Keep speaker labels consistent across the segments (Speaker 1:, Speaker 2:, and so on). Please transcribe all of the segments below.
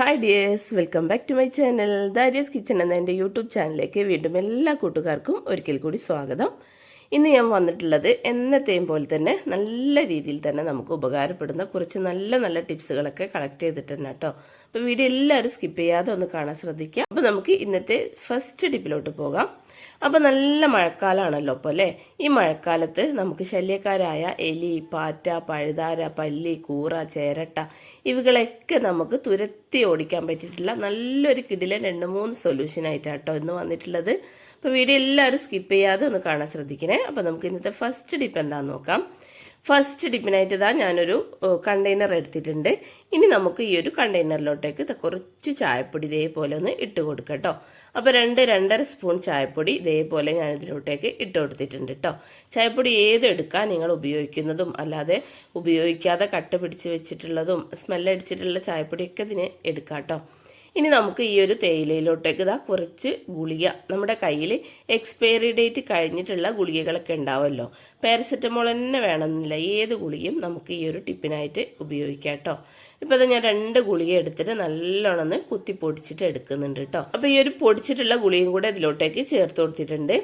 Speaker 1: Hi dears welcome back to my channel Daria's kitchen എന്ന എന്റെ YouTube ചാനലിലേക്ക് വീണ്ടും എല്ലാ കൂട്ടുകാർക്കും ഒരിക്കൽ കൂടി സ്വാഗതം. ഇന്ന് ഞാൻ വന്നിട്ടുള്ളത് എന്നത്തെയും പോലെ തന്നെ നല്ല രീതിയിൽ തന്നെ നമുക്ക് ഉപകാരപ്പെടുന്ന കുറച്ച് നല്ല നല്ല ടിപ്സുകളൊക്കെ കളക്ട് ചെയ്തിട്ടുണ്ട് കേട്ടോ. അപ്പോൾ വീഡിയോ എല്ലാവരും സ്കിപ്പ് ചെയ്യാതെ ഒന്ന് കാണാൻ ശ്രദ്ധിക്കുക അപ്പോൾ നമുക്ക് ഇന്നത്തെ ഫസ്റ്റ് ടിപ്പിലോട്ട് പോകാം. അപ്പോൾ നല്ല മഴക്കാലമാണല്ലോ അപ്പോൾ അല്ലേ? ഈ മഴക്കാലത്ത് നമുക്ക് ശല്യക്കാരായ എലി പാറ്റ പഴുതാര പല്ലി കൂറ ചേരട്ട ഇവകളൊക്കെ നമുക്ക് തുരത്തി ഓടിക്കാൻ പറ്റിയിട്ടുള്ള നല്ലൊരു കിടിലൻ രണ്ട് മൂന്ന് സൊല്യൂഷനായിട്ടാട്ടോ ഇന്ന് വന്നിട്ടുള്ളത്. അപ്പോൾ വീഡിയോ എല്ലാവരും സ്കിപ്പ് ചെയ്യാതെ ഒന്ന് കാണാൻ ശ്രദ്ധിക്കണേ. അപ്പോൾ നമുക്ക് ഇന്നത്തെ ഫസ്റ്റ് ടിപ്പ് എന്താണെന്ന് നോക്കാം. ഫസ്റ്റ് ഡിപ്പിനായിട്ട് ഇതാ ഞാനൊരു കണ്ടെയ്നർ എടുത്തിട്ടുണ്ട്. ഇനി നമുക്ക് ഈ ഒരു കണ്ടെയ്നറിലോട്ടേക്ക് കുറച്ച് ചായപ്പൊടി ഇതേപോലെ ഒന്ന് ഇട്ട് കൊടുക്കാം കേട്ടോ അപ്പോൾ രണ്ട് രണ്ടര സ്പൂൺ ചായപ്പൊടി ഇതേപോലെ ഞാൻ ഇതിലോട്ടേക്ക് ഇട്ട് കൊടുത്തിട്ടുണ്ട് കേട്ടോ ചായപ്പൊടി ഏത് എടുക്കാൻ നിങ്ങൾ ഉപയോഗിക്കുന്നതും അല്ലാതെ ഉപയോഗിക്കാതെ കട്ട പിടിച്ച് വെച്ചിട്ടുള്ളതും സ്മെല്ലടിച്ചിട്ടുള്ള ചായപ്പൊടിയൊക്കെ ഇതിന് എടുക്കാം കേട്ടോ ഇനി നമുക്ക് ഈ ഒരു തേയിലയിലോട്ടേക്ക് ഇതാ കുറച്ച് ഗുളിക. നമ്മുടെ കയ്യിൽ എക്സ്പയറി ഡേറ്റ് കഴിഞ്ഞിട്ടുള്ള ഗുളികകളൊക്കെ ഉണ്ടാവുമല്ലോ പാരസെറ്റമോൾ തന്നെ വേണമെന്നില്ല. ഏത് ഗുളിയും നമുക്ക് ഈ ഒരു ടിപ്പിനായിട്ട് ഉപയോഗിക്കാം കേട്ടോ. ഇപ്പോൾ അത് ഞാൻ രണ്ട് ഗുളിക എടുത്തിട്ട് നല്ലോണം കുത്തി പൊടിച്ചിട്ട് എടുക്കുന്നുണ്ട് കേട്ടോ. അപ്പോൾ ഈ ഒരു പൊടിച്ചിട്ടുള്ള ഗുളിയും കൂടെ ഇതിലോട്ടേക്ക് ചേർത്ത് കൊടുത്തിട്ടുണ്ട്.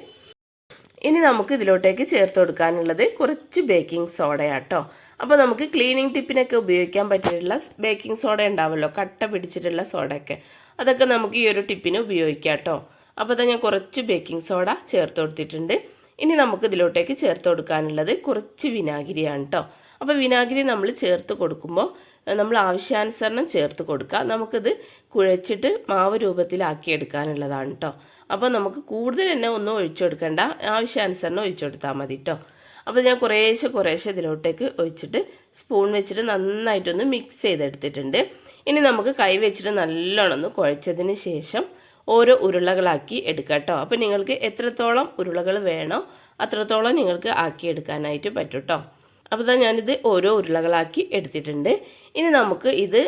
Speaker 1: ഇനി നമുക്ക് ഇതിലോട്ടേക്ക് ചേർത്ത് കൊടുക്കാനുള്ളത് കുറച്ച് ബേക്കിംഗ് സോഡയാട്ടോ അപ്പോൾ നമുക്ക് ക്ലീനിങ് ടിപ്പിനൊക്കെ ഉപയോഗിക്കാൻ പറ്റിയിട്ടുള്ള ബേക്കിംഗ് സോഡ ഉണ്ടാവുമല്ലോ കട്ട പിടിച്ചിട്ടുള്ള സോഡയൊക്കെ അതൊക്കെ നമുക്ക് ഈ ഒരു ടിപ്പിന് ഉപയോഗിക്കാം കേട്ടോ അപ്പോൾ അത് ഞാൻ കുറച്ച് ബേക്കിംഗ് സോഡ ചേർത്ത് കൊടുത്തിട്ടുണ്ട്. ഇനി നമുക്ക് ഇതിലോട്ടേക്ക് ചേർത്ത് കൊടുക്കാനുള്ളത് കുറച്ച് വിനാഗിരിയാണ് കേട്ടോ അപ്പോൾ വിനാഗിരി നമ്മൾ ചേർത്ത് കൊടുക്കുമ്പോൾ നമ്മൾ ആവശ്യാനുസരണം ചേർത്ത് കൊടുക്കുക. നമുക്കിത് കുഴച്ചിട്ട് മാവ് രൂപത്തിലാക്കി എടുക്കാനുള്ളതാണ് കേട്ടോ അപ്പോൾ നമുക്ക് കൂടുതൽ എണ്ണ ഒന്നും ഒഴിച്ചു കൊടുക്കേണ്ട ആവശ്യാനുസരണം ഒഴിച്ചു കൊടുത്താൽ മതി കേട്ടോ അപ്പോൾ ഞാൻ കുറേശ്ശെ കുറേശ്ശെ ഇതിലോട്ടേക്ക് ഒഴിച്ചിട്ട് സ്പൂൺ വെച്ചിട്ട് നന്നായിട്ടൊന്ന് മിക്സ് ചെയ്തെടുത്തിട്ടുണ്ട്. ഇനി നമുക്ക് കൈ വെച്ചിട്ട് നല്ലോണം ഒന്ന് കുഴച്ചതിന് ശേഷം ഓരോ ഉരുളകളാക്കി എടുക്കാം കേട്ടോ അപ്പോൾ നിങ്ങൾക്ക് എത്രത്തോളം ഉരുളകൾ വേണോ അത്രത്തോളം നിങ്ങൾക്ക് ആക്കി എടുക്കാനായിട്ട് പറ്റും കേട്ടോ അപ്പോൾ തന്നെ ഞാനിത് ഓരോ ഉരുളകളാക്കി എടുത്തിട്ടുണ്ട്. ഇനി നമുക്ക് ഇത്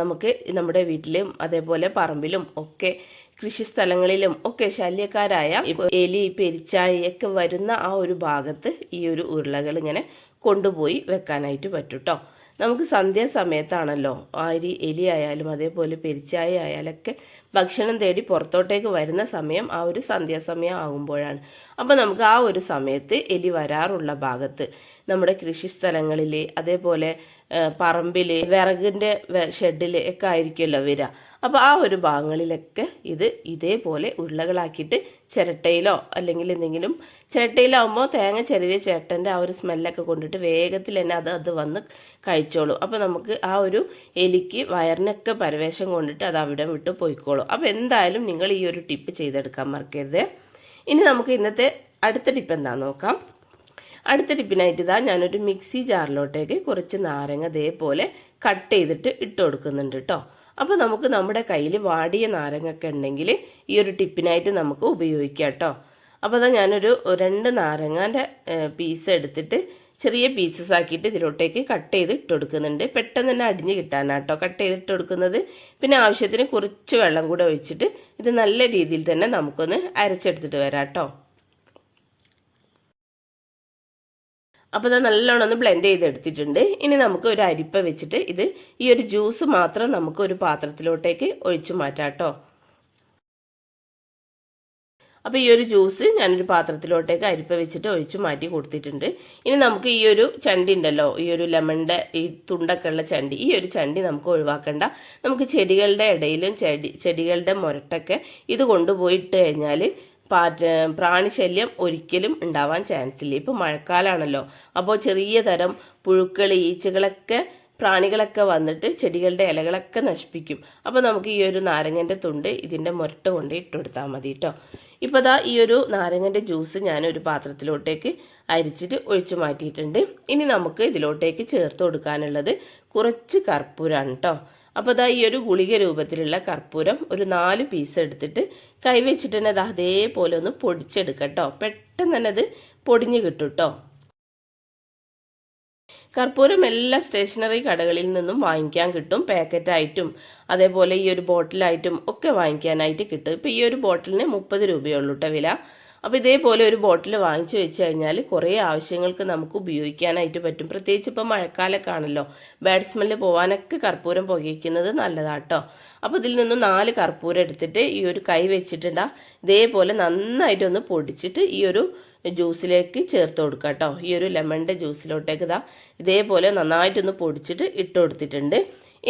Speaker 1: നമുക്ക് നമ്മുടെ വീട്ടിലും അതേപോലെ പറമ്പിലും ഒക്കെ കൃഷി സ്ഥലങ്ങളിലും ഒക്കെ ശല്യക്കാരായ എലി പെരിച്ചാഴി ഒക്കെ വരുന്ന ആ ഒരു ഭാഗത്ത് ഈ ഒരു ഉരുളകൾ ഇങ്ങനെ കൊണ്ടുപോയി വെക്കാനായിട്ട് പറ്റും കേട്ടോ നമുക്ക് സന്ധ്യാസമയത്താണല്ലോ ആരി എലി ആയാലും അതേപോലെ പെരിച്ചായ ആയാലൊക്കെ ഭക്ഷണം തേടി പുറത്തോട്ടേക്ക് വരുന്ന സമയം ആ ഒരു സന്ധ്യാസമയം ആകുമ്പോഴാണ്. അപ്പോൾ നമുക്ക് ആ ഒരു സമയത്ത് എലി വരാറുള്ള ഭാഗത്ത് നമ്മുടെ കൃഷി സ്ഥലങ്ങളിൽ അതേപോലെ പറമ്പിൽ വിറകിന്റെ ഷെഡിൽ ഒക്കെ ആയിരിക്കുമല്ലോ വരിക അപ്പോൾ ആ ഒരു ഭാഗങ്ങളിലൊക്കെ ഇത് ഇതേപോലെ ഉരുളകളാക്കിയിട്ട് ചിരട്ടയിലോ അല്ലെങ്കിൽ എന്തെങ്കിലും ചിരട്ടയിലാവുമ്പോൾ തേങ്ങ ചെറിയ ചേട്ടന്റെ ആ ഒരു സ്മെല്ലൊക്കെ കൊണ്ടിട്ട് വേഗത്തിൽ തന്നെ അത് അത് വന്ന് കഴിച്ചോളും. അപ്പോൾ നമുക്ക് ആ ഒരു എലിക്ക് വയറിനൊക്കെ പരവേശം കൊണ്ടിട്ട് അത് അവിടെ വിട്ട് പോയിക്കോളും. അപ്പോൾ എന്തായാലും നിങ്ങൾ ഈ ഒരു ടിപ്പ് ചെയ്തെടുക്കാൻ മറക്കരുത്. ഇനി നമുക്ക് ഇന്നത്തെ അടുത്ത ടിപ്പ് എന്താണെന്ന് നോക്കാം. അടുത്ത ടിപ്പിനായിട്ട് ഇതാ ഞാനൊരു മിക്സി ജാറിലോട്ടേക്ക് കുറച്ച് നാരങ്ങ ഇതേപോലെ കട്ട് ചെയ്തിട്ട് ഇട്ട് കൊടുക്കുന്നുണ്ട് കേട്ടോ അപ്പോൾ നമുക്ക് നമ്മുടെ കയ്യിൽ വാടിയ നാരങ്ങൊക്കെ ഉണ്ടെങ്കിൽ ഈ ഒരു ടിപ്പിനായിട്ട് നമുക്ക് ഉപയോഗിക്കാം കേട്ടോ അപ്പോൾ അതാ ഞാനൊരു രണ്ട് നാരങ്ങാന്റെ പീസ് എടുത്തിട്ട് ചെറിയ പീസസ് ആക്കിയിട്ട് ഇതിലോട്ടേക്ക് കട്ട് ചെയ്ത് ഇട്ട് കൊടുക്കുന്നുണ്ട്. പെട്ടെന്ന് തന്നെ അടിഞ്ഞ് കിട്ടാനാട്ടോ കട്ട് ചെയ്തിട്ട് കൊടുക്കുന്നത്. പിന്നെ ആവശ്യത്തിന് കുറച്ച് വെള്ളം കൂടെ ഒഴിച്ചിട്ട് ഇത് നല്ല രീതിയിൽ തന്നെ നമുക്കൊന്ന് അരച്ചെടുത്തിട്ട് വരാം കേട്ടോ അപ്പോൾ ഇത് നല്ലോണം ഒന്ന് ബ്ലെൻഡ് ചെയ്തെടുത്തിട്ടുണ്ട്. ഇനി നമുക്ക് ഒരു അരിപ്പ വെച്ചിട്ട് ഇത് ഈ ഒരു ജ്യൂസ് മാത്രം നമുക്ക് ഒരു പാത്രത്തിലോട്ടേക്ക് ഒഴിച്ചു മാറ്റാം കേട്ടോ. അപ്പോൾ ഈ ഒരു ജ്യൂസ് ഞാനൊരു പാത്രത്തിലോട്ടേക്ക് അരിപ്പ വെച്ചിട്ട് ഒഴിച്ച് മാറ്റി കൊടുത്തിട്ടുണ്ട്. ഇനി നമുക്ക് ഈ ഒരു ചണ്ടി ഉണ്ടല്ലോ ഈ ഒരു ലെമണിന്റെ ഈ തുണ്ടൊക്കെ ഉള്ള ചണ്ടി ഈ ഒരു ചണ്ടി നമുക്ക് ഒഴിവാക്കണ്ട. നമുക്ക് ചെടികളുടെ ഇടയിലും ചെടി ചെടികളുടെ മുരട്ടൊക്കെ ഇത് കൊണ്ടുപോയിട്ട് കഴിഞ്ഞാൽ പ്രാണിശല്യം ഒരിക്കലും ഉണ്ടാവാൻ ചാൻസ് ഇല്ല. ഇപ്പോൾ മഴക്കാലമാണല്ലോ അപ്പോൾ ചെറിയ തരം പുഴുക്കൾ ഈച്ചകളൊക്കെ പ്രാണികളൊക്കെ വന്നിട്ട് ചെടികളുടെ ഇലകളൊക്കെ നശിപ്പിക്കും. അപ്പോൾ നമുക്ക് ഈ ഒരു നാരങ്ങന്റെ തുണ്ട് ഇതിന്റെ മുരട്ട കൊണ്ട് ഇട്ട് കൊടുത്താൽ മതി കേട്ടോ ഇപ്പോൾ ദാ ഈ ഒരു നാരങ്ങന്റെ ജ്യൂസ് ഞാൻ ഒരു പാത്രത്തിലോട്ടേക്ക് അരിച്ചിട്ട് ഒഴിച്ചു മാറ്റിയിട്ടുണ്ട്. ഇനി നമുക്ക് ഇതിലോട്ടേക്ക് ചേർത്ത് കൊടുക്കാനുള്ളത് കുറച്ച് കർപ്പൂരാണ് കേട്ടോ അപ്പോൾ അതാ ഈ ഒരു ഗുളിക രൂപത്തിലുള്ള കർപ്പൂരം ഒരു നാല് പീസ് എടുത്തിട്ട് കൈവച്ചിട്ട് തന്നെ അത് അതേപോലെ ഒന്ന് പൊടിച്ചെടുക്കട്ടോ പെട്ടെന്ന് തന്നെ അത് പൊടിഞ്ഞു കിട്ടും കേട്ടോ കർപ്പൂരം എല്ലാ സ്റ്റേഷനറി കടകളിൽ നിന്നും വാങ്ങിക്കാൻ കിട്ടും പാക്കറ്റായിട്ടും അതേപോലെ ഈ ഒരു ബോട്ടിലായിട്ടും ഒക്കെ വാങ്ങിക്കാനായിട്ട് കിട്ടും. ഇപ്പോൾ ഈ ഒരു ബോട്ടിലിന് മുപ്പത് രൂപയുള്ളൂ കേട്ടോ വില. അപ്പോൾ ഇതേപോലെ ഒരു ബോട്ടിൽ വാങ്ങിച്ചു വെച്ച് കഴിഞ്ഞാൽ കുറേ ആവശ്യങ്ങൾക്ക് നമുക്ക് ഉപയോഗിക്കാനായിട്ട് പറ്റും. പ്രത്യേകിച്ച് ഇപ്പോൾ മഴക്കാലൊക്കെ ആണല്ലോ. ബാഡ് സ്മെല്ല് പോകാനൊക്കെ കർപ്പൂരം പുകയ്ക്കുന്നത് നല്ലതാട്ടോ. അപ്പോൾ ഇതിൽ നിന്ന് നാല് കർപ്പൂരം എടുത്തിട്ട് ഈ ഒരു കൈ വെച്ചിട്ടുണ്ടാ. ഇതേപോലെ നന്നായിട്ടൊന്ന് പൊടിച്ചിട്ട് ഈ ഒരു ജ്യൂസിലേക്ക് ചേർത്ത് കൊടുക്കുക കേട്ടോ. ഈ ഒരു ലെമണിന്റെ ജ്യൂസിലോട്ടേക്ക് ഇതാ ഇതേപോലെ നന്നായിട്ടൊന്ന് പൊടിച്ചിട്ട് ഇട്ട് കൊടുത്തിട്ടുണ്ട്.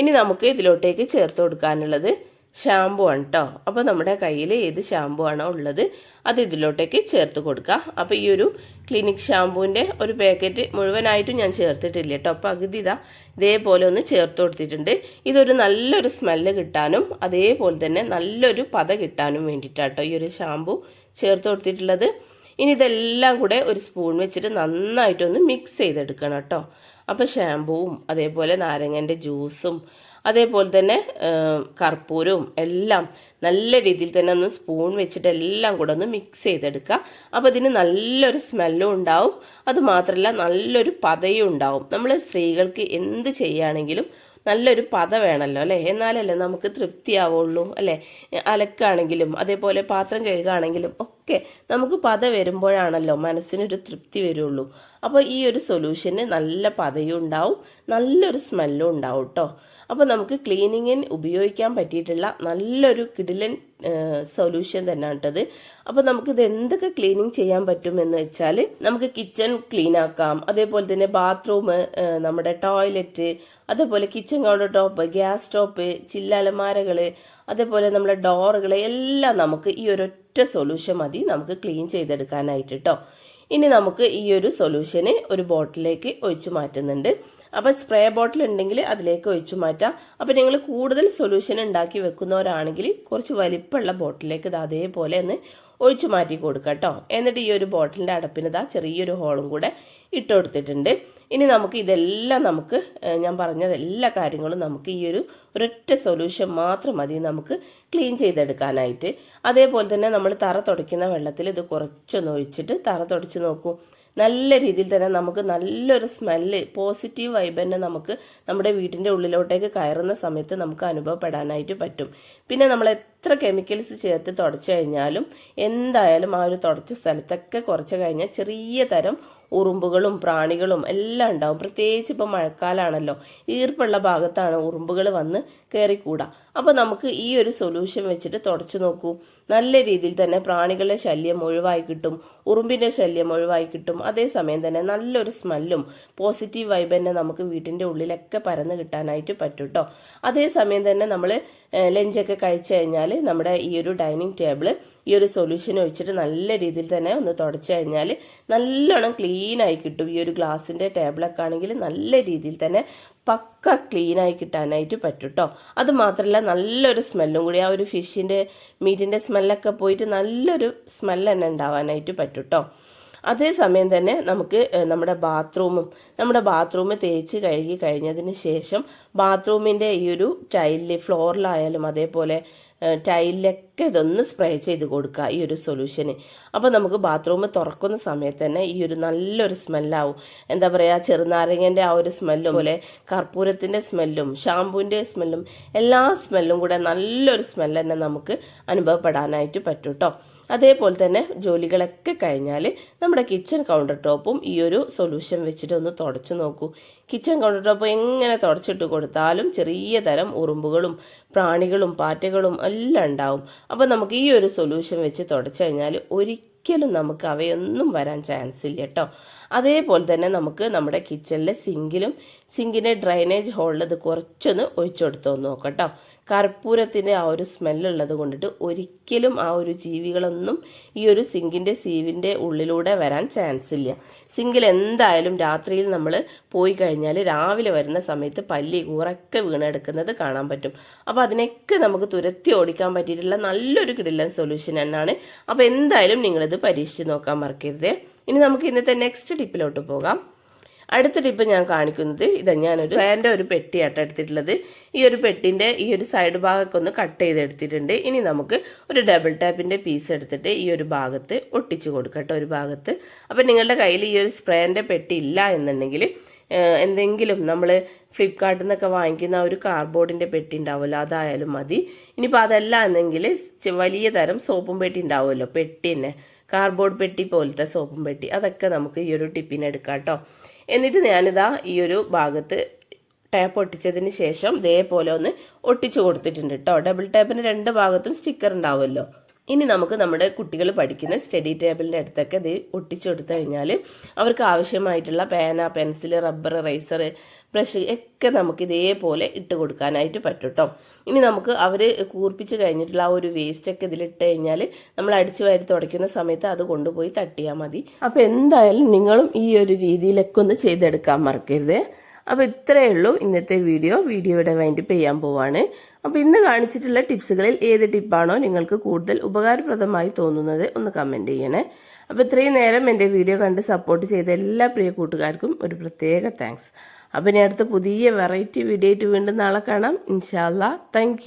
Speaker 1: ഇനി നമുക്ക് ഇതിലോട്ടേക്ക് ചേർത്ത് കൊടുക്കാനുള്ളത് ഷാമ്പു ആണ് കേട്ടോ അപ്പോൾ നമ്മുടെ കയ്യിൽ ഏത് ഷാമ്പു ആണോ ഉള്ളത് അത് ഇതിലോട്ടേക്ക് ചേർത്ത് കൊടുക്കുക അപ്പോൾ ഈ ഒരു ക്ലിനിക് ഷാമ്പുവിന്റെ ഒരു പാക്കറ്റ് മുഴുവനായിട്ടും ഞാൻ ചേർത്തിട്ടില്ല കേട്ടോ പകുതി ഇതാ ഇതേപോലെ ഒന്ന് ചേർത്ത് കൊടുത്തിട്ടുണ്ട്. ഇതൊരു നല്ലൊരു സ്മെല്ല് കിട്ടാനും അതേപോലെ തന്നെ നല്ലൊരു പത കിട്ടാനും വേണ്ടിയിട്ടാട്ടോ ഈ ഒരു ഷാമ്പു ചേർത്ത് കൊടുത്തിട്ടുള്ളത്. ഇനി ഇതെല്ലാം കൂടെ ഒരു സ്പൂൺ വെച്ചിട്ട് നന്നായിട്ടൊന്ന് മിക്സ് ചെയ്തെടുക്കണം കേട്ടോ അപ്പോൾ ഷാമ്പുവും അതേപോലെ നാരങ്ങന്റെ ജ്യൂസും അതേപോലെ തന്നെ കർപ്പൂരവും എല്ലാം നല്ല രീതിയിൽ തന്നെ ഒന്ന് സ്പൂൺ വെച്ചിട്ട് എല്ലാം കൂടെ ഒന്ന് മിക്സ് ചെയ്തെടുക്കുക. അപ്പോൾ ഇതിന് നല്ലൊരു സ്മെല്ലും ഉണ്ടാവും. അതുമാത്രമല്ല നല്ലൊരു പതയും ഉണ്ടാവും. നമ്മൾ സ്ത്രീകൾക്ക് എന്ത് ചെയ്യുകയാണെങ്കിലും നല്ലൊരു പത വേണമല്ലോ അല്ലേ? എന്നാലല്ലേ നമുക്ക് തൃപ്തിയാവുള്ളൂ അല്ലേ? അലക്കാണെങ്കിലും അതേപോലെ പാത്രം കഴുകുകയാണെങ്കിലും ഒക്കെ നമുക്ക് പത വരുമ്പോഴാണല്ലോ മനസ്സിനൊരു തൃപ്തി വരുള്ളൂ. അപ്പോൾ ഈ ഒരു സൊല്യൂഷന് നല്ല പതയും ഉണ്ടാവും നല്ലൊരു സ്മെല്ലും ഉണ്ടാവും കേട്ടോ അപ്പോൾ നമുക്ക് ക്ലീനിങ്ങിന് ഉപയോഗിക്കാൻ പറ്റിയിട്ടുള്ള നല്ലൊരു കിടിലൻ സൊല്യൂഷൻ തന്നെയാണ് കേട്ടത് അപ്പോൾ നമുക്കിത് എന്തൊക്കെ ക്ലീനിങ് ചെയ്യാൻ പറ്റുമെന്ന് വെച്ചാൽ നമുക്ക് കിച്ചൺ ക്ലീൻ ആക്കാം. അതേപോലെ തന്നെ ബാത്റൂം നമ്മുടെ ടോയ്ലറ്റ് അതേപോലെ kitchen counter top gas stove ചില്ലലമാരകൾ അതേപോലെ നമ്മുടെ ഡോറുകൾ എല്ലാം നമുക്ക് ഈ ഒരൊറ്റ സൊല്യൂഷൻ മതി നമുക്ക് ക്ലീൻ ചെയ്തെടുക്കാനായിട്ട് കേട്ടോ ഇനി നമുക്ക് ഈ ഒരു സൊല്യൂഷന് ഒരു ബോട്ടിലേക്ക് ഒഴിച്ചു മാറ്റുന്നുണ്ട്. അപ്പോൾ സ്പ്രേ ബോട്ടിൽ ഉണ്ടെങ്കിൽ അതിലേക്ക് ഒഴിച്ചു മാറ്റാം. അപ്പോൾ നിങ്ങൾ കൂടുതൽ സൊല്യൂഷൻ ഉണ്ടാക്കി വെക്കുന്നവരാണെങ്കിൽ കുറച്ച് വലിപ്പമുള്ള ബോട്ടിലേക്ക് ഇത് അതേപോലെ ഒന്ന് ഒഴിച്ചു മാറ്റി കൊടുക്കുക കേട്ടോ. എന്നിട്ട് ഈ ഒരു ബോട്ടിലിന്റെ അടപ്പിന് ഇതാ ചെറിയൊരു ഹോളും കൂടെ ഇട്ട് കൊടുത്തിട്ടുണ്ട്. ഇനി നമുക്ക് ഇതെല്ലാം നമുക്ക് ഞാൻ പറഞ്ഞത് എല്ലാ കാര്യങ്ങളും നമുക്ക് ഈ ഒരു ഒരൊറ്റ സൊല്യൂഷൻ മാത്രം മതി നമുക്ക് ക്ലീൻ ചെയ്തെടുക്കാനായിട്ട്. അതേപോലെ തന്നെ നമ്മൾ തറ തുടയ്ക്കുന്ന വെള്ളത്തിൽ ഇത് കുറച്ചൊന്ന് ഒഴിച്ചിട്ട് തറ തുടച്ച് നോക്കൂ. നല്ല രീതിയിൽ തന്നെ നമുക്ക് നല്ലൊരു സ്മെല്ല് പോസിറ്റീവ് വൈബ് തന്നെ നമുക്ക് നമ്മുടെ വീട്ടിന്റെ ഉള്ളിലോട്ടേക്ക് കയറുന്ന സമയത്ത് നമുക്ക് അനുഭവപ്പെടാനായിട്ട് പറ്റും. പിന്നെ നമ്മൾ എത്ര കെമിക്കൽസ് ചേർത്ത് തുടച്ചു കഴിഞ്ഞാലും എന്തായാലും ആ ഒരു തുടച്ച സ്ഥലത്തൊക്കെ കുറച്ച് കഴിഞ്ഞാൽ ചെറിയ തരം ഉറുമ്പുകളും പ്രാണികളും എല്ലാം ഉണ്ടാവും. പ്രത്യേകിച്ച് ഇപ്പോൾ മഴക്കാലമാണല്ലോ ഈർപ്പുള്ള ഭാഗത്താണ് ഉറുമ്പുകൾ വന്ന് കയറിക്കൂടാ. അപ്പോൾ നമുക്ക് ഈ ഒരു സൊല്യൂഷൻ വെച്ചിട്ട് തുടച്ചു നോക്കൂ. നല്ല രീതിയിൽ തന്നെ പ്രാണികളുടെ ശല്യം ഒഴിവായി കിട്ടും. ഉറുമ്പിന്റെ ശല്യം ഒഴിവായി കിട്ടും. അതേസമയം തന്നെ നല്ലൊരു സ്മെല്ലും പോസിറ്റീവ് വൈബ് തന്നെ നമുക്ക് വീട്ടിന്റെ ഉള്ളിലൊക്കെ പരന്ന് കിട്ടാനായിട്ട് പറ്റും കേട്ടോ അതേസമയം തന്നെ നമ്മൾ ലഞ്ചൊക്കെ കഴിച്ചു കഴിഞ്ഞാൽ നമ്മുടെ ഈ ഒരു ഡൈനിങ് ടേബിൾ ഈ ഒരു സൊല്യൂഷൻ ഒഴിച്ചിട്ട് നല്ല രീതിയിൽ തന്നെ ഒന്ന് തുടച്ചു കഴിഞ്ഞാൽ നല്ലോണം ക്ലീനായി കിട്ടും. ഈ ഒരു ഗ്ലാസിന്റെ ടേബിളൊക്കെ ആണെങ്കിൽ നല്ല രീതിയിൽ തന്നെ പക്ക ക്ലീനായി കിട്ടാനായിട്ട് പറ്റും കേട്ടോ അത് മാത്രമല്ല നല്ലൊരു സ്മെല്ലും കൂടി ആ ഒരു ഫിഷിന്റെ മീറ്റിന്റെ സ്മെല്ലൊക്കെ പോയിട്ട് നല്ലൊരു സ്മെല്ല് തന്നെ ഉണ്ടാവാനായിട്ട് പറ്റും കേട്ടോ അതേസമയം തന്നെ നമുക്ക് നമ്മുടെ ബാത്റൂമും നമ്മുടെ ബാത്റൂം തേച്ച് കഴുകി കഴിഞ്ഞതിന് ശേഷം ബാത്റൂമിന്റെ ഈ ഒരു ടൈലിൽ ഫ്ലോറിലായാലും അതേപോലെ ടൈലിലൊക്കെ ഇതൊന്ന് സ്പ്രേ ചെയ്ത് കൊടുക്കുക ഈ ഒരു സൊല്യൂഷന് അപ്പോൾ നമുക്ക് ബാത്റൂം തുറക്കുന്ന സമയത്ത് തന്നെ ഈ ഒരു നല്ലൊരു സ്മെല്ലാവും എന്താ പറയുക ചെറുനാരങ്ങന്റെ ആ ഒരു സ്മെല്ലും പോലെ കർപ്പൂരത്തിന്റെ സ്മെല്ലും ഷാമ്പൂവിന്റെ സ്മെല്ലും എല്ലാ സ്മെല്ലും കൂടെ നല്ലൊരു സ്മെല്ല് തന്നെ നമുക്ക് അനുഭവപ്പെടാനായിട്ട് പറ്റും കേട്ടോ അതേപോലെ തന്നെ ജോലികളൊക്കെ കഴിഞ്ഞാൽ നമ്മുടെ കിച്ചൺ കൗണ്ടർ ടോപ്പും ഈ ഒരു സൊല്യൂഷൻ വെച്ചിട്ട് ഒന്ന് തുടച്ചു നോക്കൂ. കിച്ചൺ കൗണ്ടർ ടോപ്പ് എങ്ങനെ തുടച്ചിട്ട് കൊടുത്താലും ചെറിയ തരം ഉറുമ്പുകളും പ്രാണികളും പാറ്റകളും എല്ലാം ഉണ്ടാവും. അപ്പോൾ നമുക്ക് ഈ ഒരു സൊല്യൂഷൻ വെച്ച് തുടച്ചു കഴിഞ്ഞാൽ ഒരിക്കലും നമുക്ക് അവയൊന്നും വരാൻ ചാൻസ് ഇല്ല കേട്ടോ അതേപോലെ തന്നെ നമുക്ക് നമ്മുടെ കിച്ചണിലെ സിങ്കിലും സിങ്കിന്റെ ഡ്രൈനേജ് ഹോളിൽ ഇത് കുറച്ചൊന്ന് ഒഴിച്ചു കൊടുത്തു നോക്കാം കേട്ടോ. കർപ്പൂരത്തിന്റെ ആ ഒരു സ്മെല്ലുള്ളത് കൊണ്ടിട്ട് ഒരിക്കലും ആ ഒരു ജീവികളൊന്നും ഈ ഒരു സിങ്കിന്റെ സീവിന്റെ ഉള്ളിലൂടെ വരാൻ ചാൻസ് ഇല്ല. സിങ്കിൽ എന്തായാലും രാത്രിയിൽ നമ്മൾ പോയി കഴിഞ്ഞാൽ രാവിലെ വരുന്ന സമയത്ത് പല്ലി കൂറൊക്കെ വീണെടുക്കുന്നത് കാണാൻ പറ്റും. അപ്പോൾ അതിനൊക്കെ നമുക്ക് തുരത്തി ഓടിക്കാൻ പറ്റിയിട്ടുള്ള നല്ലൊരു കിടിലൻ സൊല്യൂഷൻ എന്നാണ് അപ്പോൾ എന്തായാലും നിങ്ങളിത് പരീക്ഷിച്ച് നോക്കാൻ മറക്കരുത്. ഇനി നമുക്ക് ഇന്നത്തെ നെക്സ്റ്റ് ടിപ്പിലോട്ട് പോകാം. അടുത്ത ടിപ്പ് ഞാൻ കാണിക്കുന്നത് ഇത് ഞാനൊരു സ്ക്വയറിന്റെ ഒരു പെട്ടിയാട്ട എടുത്തിട്ടുള്ളത്. ഈ ഒരു പെട്ടിന്റെ ഈ ഒരു സൈഡ് ഭാഗമൊക്കെ ഒന്ന് കട്ട് ചെയ്ത് എടുത്തിട്ടുണ്ട്. ഇനി നമുക്ക് ഒരു ഡബിൾ ടാപ്പിന്റെ പീസ് എടുത്തിട്ട് ഈ ഒരു ഭാഗത്ത് ഒട്ടിച്ച് കൊടുക്കട്ടെ ഒരു ഭാഗത്ത്. അപ്പം നിങ്ങളുടെ കയ്യിൽ ഈ ഒരു സ്പ്രേന്റെ പെട്ടി ഇല്ല എന്നുണ്ടെങ്കിൽ എന്തെങ്കിലും നമ്മൾ ഫ്ലിപ്കാർട്ടിൽ നിന്നൊക്കെ വാങ്ങിക്കുന്ന ഒരു കാർഡ്ബോർഡിന്റെ പെട്ടി ഉണ്ടാവുമല്ലോ അതായാലും മതി. ഇനിയിപ്പോൾ അതല്ല എന്നെങ്കിൽ വലിയ തരം സോപ്പും പെട്ടി ഉണ്ടാവുമല്ലോ പെട്ടി തന്നെ. കാർഡ്ബോർഡ് പെട്ടി പോലത്തെ സോപ്പും പെട്ടി. അതൊക്കെ നമുക്ക് ഈ ഒരു ടിപ്പിന് എടുക്കാം കേട്ടോ എന്നിട്ട് ഞാനിതാ ഈ ഒരു ഭാഗത്ത് ടാപ്പ് ഒട്ടിച്ചതിന് ശേഷം ഇതേപോലെ ഒന്ന് ഒട്ടിച്ചു കൊടുത്തിട്ടുണ്ട് കേട്ടോ ഡബിൾ ടാപ്പിന് രണ്ട് ഭാഗത്തും സ്റ്റിക്കർ ഉണ്ടാവുമല്ലോ. ഇനി നമുക്ക് നമ്മുടെ കുട്ടികൾ പഠിക്കുന്ന സ്റ്റഡി ടേബിളിന്റെ അടുത്തൊക്കെ ഇത് ഒട്ടിച്ചു കൊടുത്തു കഴിഞ്ഞാൽ അവർക്ക് ആവശ്യമായിട്ടുള്ള പേന പെൻസിൽ റബ്ബർ റൈസർ ബ്രഷ് ഒക്കെ നമുക്ക് ഇതേപോലെ ഇട്ട് കൊടുക്കാനായിട്ട് പറ്റും കേട്ടോ ഇനി നമുക്ക് അവർ കൂർപ്പിച്ച് കഴിഞ്ഞിട്ടുള്ള ആ ഒരു വേസ്റ്റ് ഒക്കെ ഇതിലിട്ട് കഴിഞ്ഞാൽ നമ്മൾ അടിച്ച് വാരി തുടയ്ക്കുന്ന സമയത്ത് അത് കൊണ്ടുപോയി തട്ടിയാൽ മതി. അപ്പോൾ എന്തായാലും നിങ്ങളും ഈ ഒരു രീതിയിലൊക്കെ ഒന്ന് ചെയ്തെടുക്കാൻ മറക്കരുത്. അപ്പോൾ ഇത്രയേ ഉള്ളൂ ഇന്നത്തെ വീഡിയോ. വീഡിയോയുടെ വൈൻഡപ്പ് ചെയ്യാൻ പോവാണ്. അപ്പോൾ ഇന്ന് കാണിച്ചിട്ടുള്ള ടിപ്സുകളിൽ ഏത് ടിപ്പാണോ നിങ്ങൾക്ക് കൂടുതൽ ഉപകാരപ്രദമായി തോന്നുന്നത് ഒന്ന് കമന്റ് ചെയ്യണേ. അപ്പോൾ ഇത്രയും നേരം എന്റെ വീഡിയോ കണ്ട് സപ്പോർട്ട് ചെയ്ത എല്ലാ പ്രിയ കൂട്ടുകാർക്കും ഒരു പ്രത്യേക താങ്ക്സ് അപ്പോൾ ഇനി അടുത്ത പുതിയ വെറൈറ്റി വീഡിയോ ആയിട്ട് വീണ്ടും നാളെ കാണാം. ഇൻഷാല്ല താങ്ക്